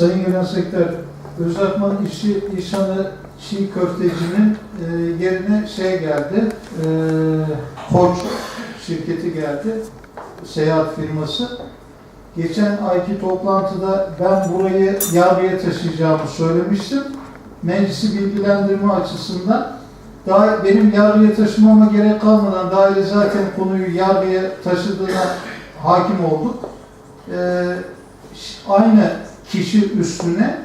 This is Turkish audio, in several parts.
Sayın Genel Sekreter, Özakman işi İşhanı Çiğ Köfteci'nin e, yerine şey geldi, e, Koç şirketi geldi, seyahat firması. Geçen ayki toplantıda ben burayı yargıya taşıyacağımı söylemiştim. Meclisi bilgilendirme açısından daha benim yargıya taşımama gerek kalmadan daire zaten konuyu yargıya taşıdığına hakim olduk. Ee, aynı kişi üstüne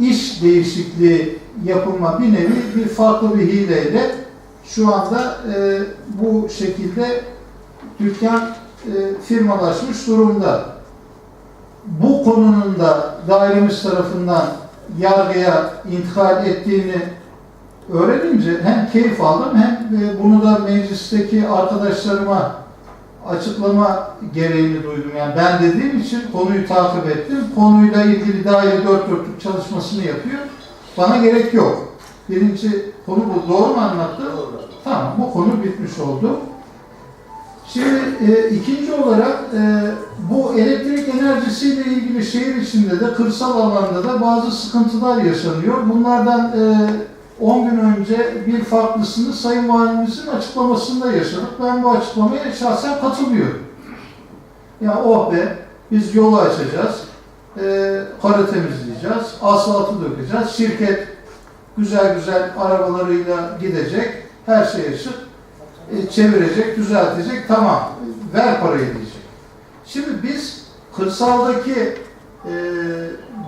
iş değişikliği yapılma bir nevi bir farklı bir hileyle şu anda e, bu şekilde dükkan e, firmalaşmış durumda. Bu konunun da dairemiz tarafından yargıya intikal ettiğini öğrenince hem keyif aldım hem e, bunu da meclisteki arkadaşlarıma açıklama gereğini duydum. Yani ben dediğim için konuyu takip ettim. Konuyla ilgili daire dört dörtlük çalışmasını yapıyor. Bana gerek yok. Birinci konu bu. Doğru mu anlattım? Tamam, bu konu bitmiş oldu. Şimdi e, ikinci olarak e, bu elektrik enerjisiyle ilgili şehir içinde de kırsal alanda da bazı sıkıntılar yaşanıyor. Bunlardan e, 10 gün önce bir farklısını Sayın Valimizin açıklamasında yaşadık. Ben bu açıklamaya şahsen katılıyorum. Ya oh be, biz yolu açacağız, e, karı temizleyeceğiz, asfaltı dökeceğiz, şirket güzel güzel arabalarıyla gidecek, her şey ışık, e, çevirecek, düzeltecek, tamam, ver parayı diyecek. Şimdi biz kırsaldaki e,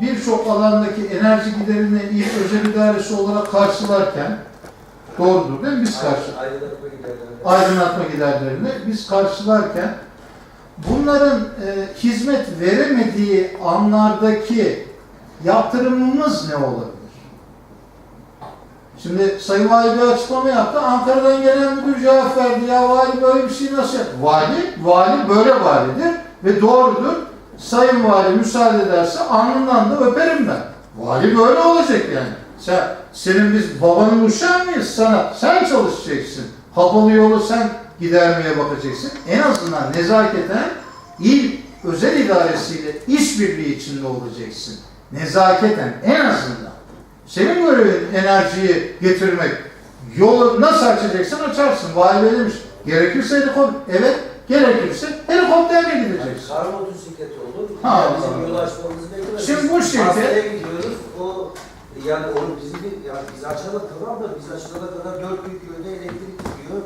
birçok alandaki enerji giderini il özel idaresi olarak karşılarken, doğrudur değil mi? Biz karşı, Aydınlatma giderleri. aydınlatma giderlerini biz karşılarken bunların e, hizmet veremediği anlardaki yaptırımımız ne olabilir? Şimdi Sayın Vali bir açıklama yaptı. Ankara'dan gelen müdür cevap verdi. Ya vali böyle bir şey nasıl yaptı? Vali, vali böyle validir ve doğrudur. Sayın Vali müsaade ederse alnından da öperim ben. Vali böyle olacak yani. Sen, senin biz babanın uşağı mıyız sana? Sen çalışacaksın. Kapalı yolu sen gidermeye bakacaksın. En azından nezaketen il özel idaresiyle işbirliği içinde olacaksın. Nezaketen en azından. Senin görevin enerjiyi getirmek. Yolu nasıl açacaksın açarsın. Vali demiş. Gerekirse helikopter. Evet gerekirse helikopterle gideceksin. Kar motosikleti olur. Ha, yani bizim yol açmamızı beklemez. Şimdi bu şirket- Hastaneye gidiyoruz. O yani onu bizim bir, yani biz açana tamam da biz açana kadar dört gün köyde elektrik gidiyor.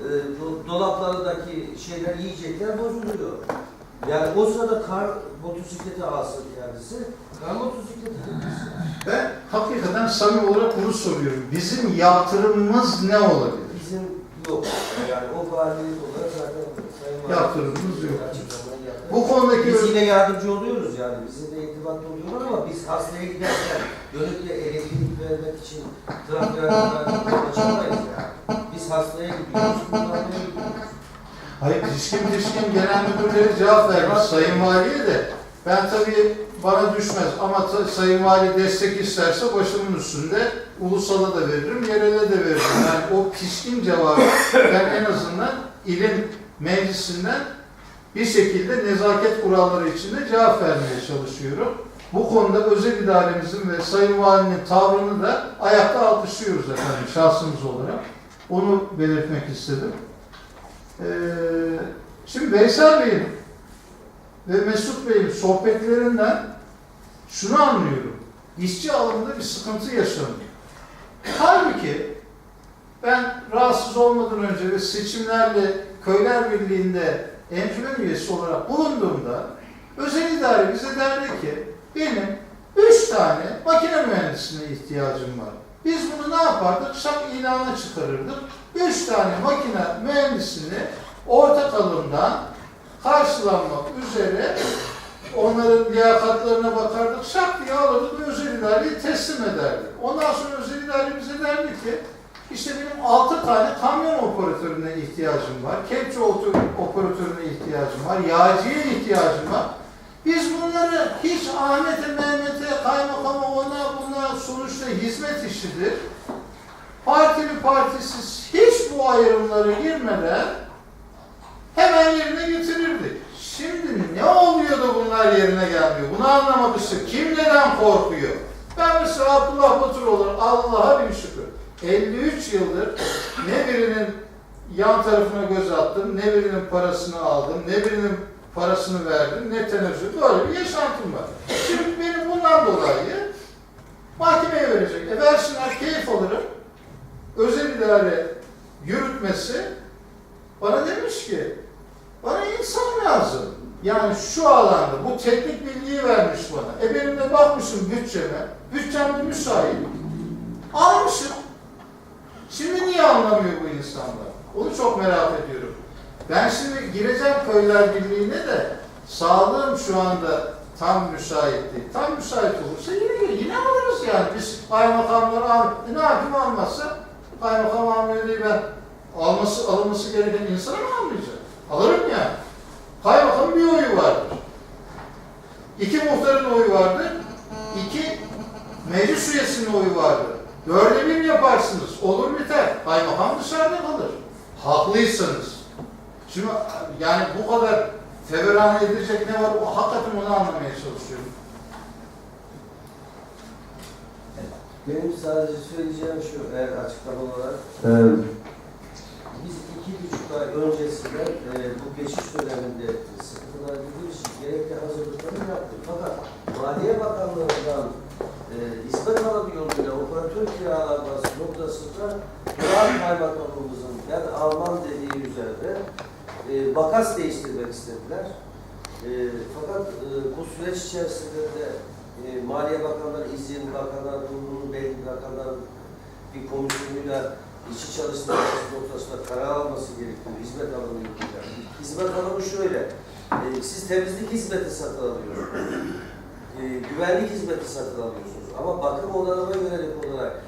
Ee, do- dolaplardaki şeyler, yiyecekler bozuluyor. Yani o sırada kar motosikleti alsın kendisi. Kar motosikleti alsın. Ben hakikaten samimi olarak bunu soruyorum. Bizim yaptırımımız ne olabilir? Bizim yok. Yani o valilik olarak Yaptırımımız yok. Bu konudaki Biz yine yardımcı oluyoruz yani. Bizimle irtibatta oluyorlar ama biz hastaya giderken dönüp de elektrik vermek için trafiğe ulaşamayız yani. Biz hastaya gidiyoruz, kullanmaya gidiyoruz. Hayır, pişkin pişkin genel müdürleri cevap vermiş Sayın Vali'ye de. Ben tabii bana düşmez ama Sayın Vali destek isterse başımın üstünde ulusala da veririm, yerele de veririm. Yani o pişkin cevabı ben en azından ilin meclisinden bir şekilde nezaket kuralları içinde cevap vermeye çalışıyorum. Bu konuda özel idaremizin ve Sayın Valinin tavrını da ayakta alkışlıyoruz efendim şahsımız olarak. Onu belirtmek istedim. Ee, şimdi Veysel Bey'in ve Mesut Bey'in sohbetlerinden şunu anlıyorum. İşçi alımında bir sıkıntı yaşanıyor. Halbuki ben rahatsız olmadan önce ve seçimlerle Köyler Birliği'nde enfümen üyesi olarak bulunduğumda özel idare bize derdi ki benim üç tane makine mühendisine ihtiyacım var. Biz bunu ne yapardık? Şak ilana çıkarırdık. Üç tane makine mühendisini ortak alımdan karşılanmak üzere onların liyakatlarına bakardık. Şak diye alırdık ve özel idareyi teslim ederdik. Ondan sonra özel idare bize derdi ki işte benim altı tane kamyon operatörüne ihtiyacım var. Kepçe operatörüne ihtiyacım var. Yağcıya ihtiyacım var. Biz bunları hiç Ahmet'e, Mehmet'e, kaymakama, ona buna sonuçta hizmet işidir. Partili partisiz hiç bu ayrımlara girmeden hemen yerine getirirdik. Şimdi ne oluyor da bunlar yerine gelmiyor. Bunu anlamak istiyor. Kim neden korkuyor? Ben mesela Abdullah Baturoğlu Allah'a bin şükür. 53 yıldır ne birinin yan tarafına göz attım, ne birinin parasını aldım, ne birinin parasını verdim, ne tenezzül. Böyle bir yaşantım var. Şimdi benim bundan dolayı mahkemeye verecek. E versinler, keyif alırım. Özel idare yürütmesi bana demiş ki bana insan lazım. Yani şu alanda bu teknik bilgiyi vermiş bana. E benim de bakmışım bütçeme. Bütçem de müsait. Almışım. Şimdi niye anlamıyor bu insanlar? Onu çok merak ediyorum. Ben şimdi gireceğim köyler birliğine de sağlığım şu anda tam müsait değil. Tam müsait olursa yine yine alırız yani. Biz kaymakamları al, e ne yapayım almazsa kaymakam diye ben alması alınması gereken insanı mı almayacak? Alırım ya. Kaymakamın bir oyu vardır. İki muhtarın oyu vardır. İki meclis üyesinin oyu vardır. Dörde bir yaparsınız. Olur biter. Kaymakam dışarıda kalır. Haklıysanız. Şimdi yani bu kadar feveran edilecek ne var? O hakikaten onu anlamaya çalışıyorum. Benim sadece söyleyeceğim şu eğer açıklama olarak. Biz iki buçuk ay öncesinde e, bu geçiş döneminde sıkıntılar girdiği için gerekli hazırlıkları yaptık. Fakat Maliye Bakanlığı'ndan e, hizmet alım yoluyla operatör kiralanması noktasında Murat Kaymakamımızın yani Alman dediği üzerine e, makas değiştirmek istediler. E, fakat e, bu süreç içerisinde de e, Maliye Bakanları, İzin Bakanlar, Bulunun Belli Bakanlar bir komisyonuyla işçi çalıştırması noktasında karar alması gerekiyor. Hizmet alımı yoluyla. Hizmet alımı şöyle. e, siz temizlik hizmeti satın alıyorsunuz. E, güvenlik hizmeti satın alıyorsunuz. Ama bakım onarıma yönelik olarak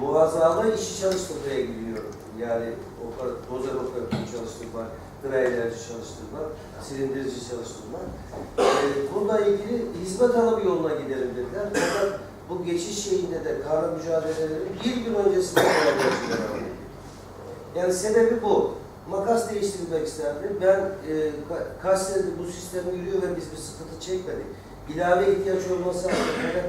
muazzama işçi çalıştırmaya gidiyor. Yani oper- dozer operatörü çalıştırma, drailerci çalıştırma, silindirici çalıştırma. E, bununla ilgili hizmet alımı yoluna gidelim dediler. Fakat bu geçiş şeyinde de karla mücadeleleri bir gün öncesinde gerçekleştirildi. Yani sebebi bu. Makas değiştirmek istendi. Ben e, ka- kaç senedir bu sistem yürüyor ve biz bir sıkıntı çekmedik. İlave ihtiyaç olması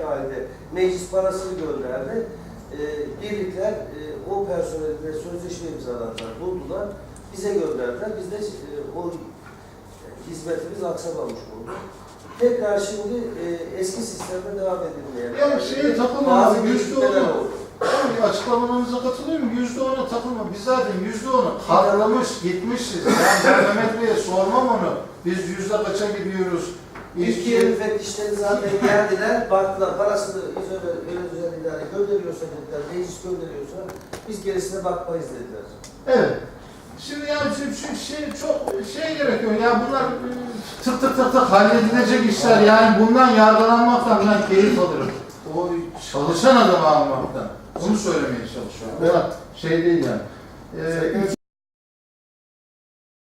halinde meclis parasını gönderdi. E, birlikler e, o personelle sözleşme imzaladılar, buldular. Bize gönderdiler. Biz de e, o hizmetimiz aksamamış oldu. Tekrar şimdi e, eski sisteme devam edilmeye. Ya şeye takılmamak, Bazı yüzde oldu. Tabii açıklamalarınıza katılıyorum. Yüzde ona takılma. Biz zaten yüzde onu katlamış gitmişiz. Yani ben Mehmet Bey'e sormam onu. Biz yüzde kaça gidiyoruz? Türkiye İşçi, müfettişleri zaten geldiler, baktılar parasını özel idare gönderiyorsa dediler, meclis gönderiyorsa biz gerisine bakmayız dediler. evet. Şimdi yani şu, şu şey çok şey gerekiyor. Ya bunlar e, tık tık tık tık halledilecek işler. Yani bundan yargılanmaktan ben keyif alırım. O çalışan adamı almaktan. Onu söylemeye çalışıyorum. Evet. Şey değil yani. Ee,